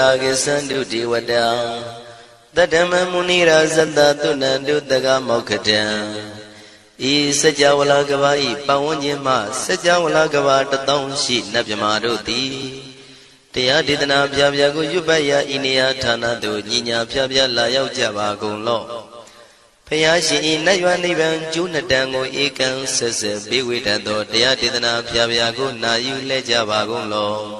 ရာကိသန္တုဒေဝတာတတ္တမမုနိရာဇတတုဏန္တုတကမောက္ခတံဤစัจ java လာကဘာဤပတ်ဝန်းကျင်မှစัจ java လာကဘာတသောရှိနတ်မြမာတို့သည်တရားဒေသနာပြပြကိုရွတ်ပတ်ရာဤနေရာဌာနသို့ညီညာပြပြလာရောက်ကြပါကုန်လော့ဖယားရှင်ဤနတ်ရွာနိဗ္ဗာန်ကျိုးနှစ်တန်ကိုဧကံဆက်ဆက်ပေးဝေတတ်သောတရားဒေသနာပြပြကိုနာယူလဲကြပါကုန်လော့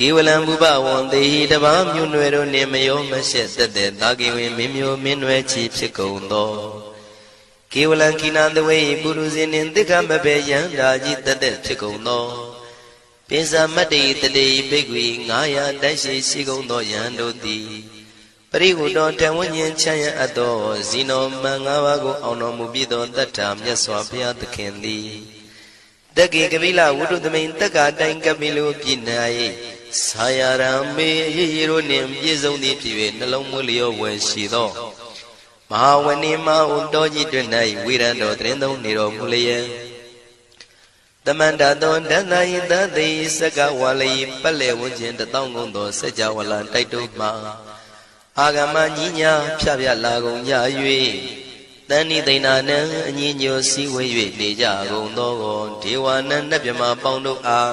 ကေဝလံဘုဘဝံတေဟိတပါမြို့နွယ်တို့နှင့်မယောမရှက်သက်တဲ့တာကေဝင်မင်းမျိုးမင်းနွယ်ချီဖြစ်ကုန်သောကေဝလံကိနာတဝေပုရုဇဉ်နှင့်တိက္ခမဘေယံဓာကြီးတသက်ဖြစ်ကုန်သောပိစမတ္တိတတိဘိက္ခွေ900တိုက်ရှိရှိကုန်သောယံတို့သည်ပရိဟုတော်တဝဉ္ဉ္ချမ်းရအပ်သောဇီနောမန်၅ပါးကိုအောင်တော်မူပြီးသောတတ္ထာမြတ်စွာဘုရားသခင်သည်တက္ကေကပိလဝုဒ္ဓသမိန်တက္ကာတိုင်ကပိလိုပြည်၌ ဆာယရံမေအရေးရတို့နှင့်ပြည့်စုံသည်ဖြစ်၍နှလုံးမွေးလျောဝယ်ရှိသောမဟာဝဏိမဟုတော်ကြီးတွင်၌ဝိရံတော်တရင်သုံးနေတော်မူလျက်တမန္တသောဒန္တယိတသိစကဝါလိပတ်လေဝန်းကျင်တသောကုန်သောစัจ java လာတိုက်တုမှအာဂမညီညာဖြဖြလာကုန်ကြ၍တန်ဤသိဏနံအညီညွတ်စည်းဝေး၍နေကြကုန်သောဒေဝနံနတ်မြမပေါင်းတို့အား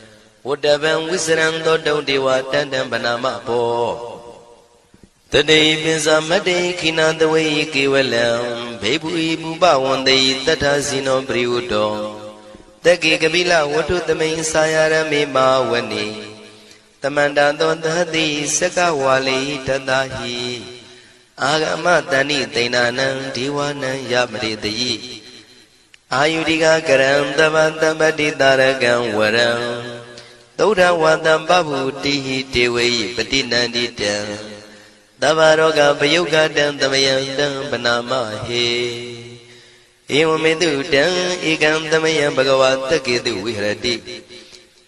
ဝတ္တဗံဝိစရံသောတုံတေဝတန္တံဗနာမဘောတတိပိစမတေခိနာတဝေကေဝလံဘေဘူဤပူပဝန္တေတထဇိနောပရိဝတ္တောတကေကပိလဝတ္ထုသမိန်စာယရမေမာဝနေတမန္တသောသတိစကဝါလိတတဟိအာဂမတဏိသိဏနံဒီဝနံယမရိတယိအာယုရိကကရံတဗတမတိတာရကံဝရံ သုဒ္ဓဝတံပဗုတိဟိတေဝေယပတိနန္တိတံသဗ္ဗရောဂပယုတ်ကတံသမယံတံပနာမဟေဧဝမေတုတံဧကံသမယံဘဂဝတက္ကေတုဝိဟရတိ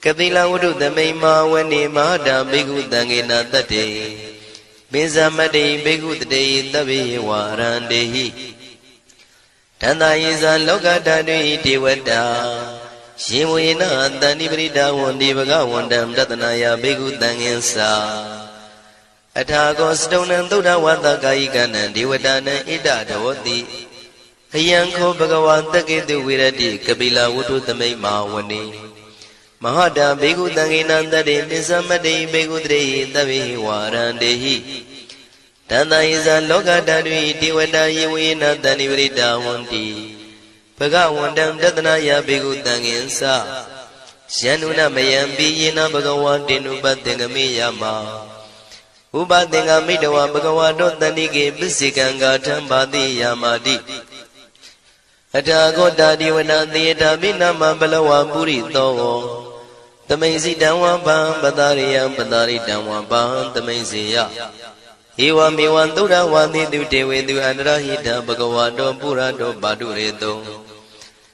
ကတိလဝတ္ထုသမိန်မာဝနေမဟာတံဘိက္ခုတံဃေနတတ္တေပိဇမတိဘိက္ခုတတေသဗ္ဗေဝါရန္တေဟိတန္တာယေဇာလောကဓာတုဣဒေဝတာ ရှင်ဝေနတန္တိပရိဒဝန္ဒီဘဂဝန္တံတတနာယဘိက္ခုတံငင်္စာအထာကောစတုံနံသုဒ္ဓဝါသကာယိကနံဒေဝတာနံဣဒဒောတိအယံခောဘဂဝါတက္ကေတုဝိရတိကပိလဝတ္ထုသမိတ်မာဝနေမဟာတာဘေကုတံငေနံတတေပိသမတေဘေကုတရေသဗ္ဗေဝါရန္တေဟိတန္တယေဇာလောကဓာတုဒေဝတာယေဝေနတန္တိပရိတာဝန္တိဘ ဂဝန္တံတတနာယဘေကုတံငင်္စယန္နုနမယံပိယေနဘဂဝါတေနုပသင်္ကမေယမဥပသင်္ကမိတဝဘဂဝါတောတဏိကေပစ္စေကံဂါထံပါတိယာမာတိအထာဂောတာဒီဝနာသေတာမိနာမဘလဝပုရိသောသမိန်စီတံဝံပံပတာရိယံပတာရိတံဝံပံသမိန်စီယဧဝမေဝံသုဒ္ဓဝါတိတုတေဝေတုအန္တရဟိတဘဂဝါတောပုရတောပါတုရေတော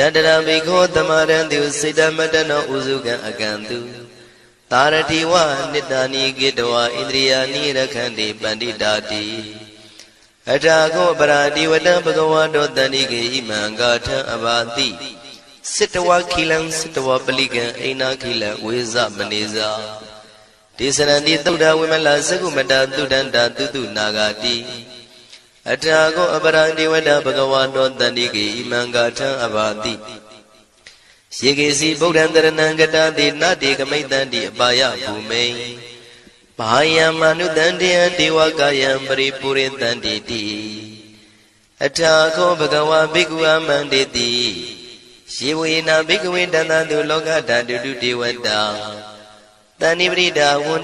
တတရဘိခောသမရံတုစေတမတနောဥစုကံအကံတုသာရတိဝနိတ္တနိကေတဝဣန္ဒြိယာနိရခန္တိပန္တိတာတိအထာကောပရာတိဝတံဘဂဝါတောတန္တိကေဣမံဂါထံအဘာတိစိတဝခိလံစိတဝပလိကံအိနာခိလံဝေဇမနေဇာဒေသရဏိသုဒ္ဓဝိမလသကုမတသုဒန္တာတုတုနာဂာတိ အထာကောအပရာတိဝတံဘဂဝါတောတန္တိကေဣမံဂါထံအဘာတိယေကေစီဗုဒ္ဓံတရဏံကတတိနတေကမိတ္တံတိအပါယဘူမိန်ဘာယံမနုတံတေယံဒေဝကာယံပရိပုရိတံတိတိအထာခောဘဂဝါဘိက္ခုအမန္တေတိယေဝေနာဘိက္ခဝေတန္တတုလောကဓာတုတုဒေဝတာတဏိပရိဒါဝန္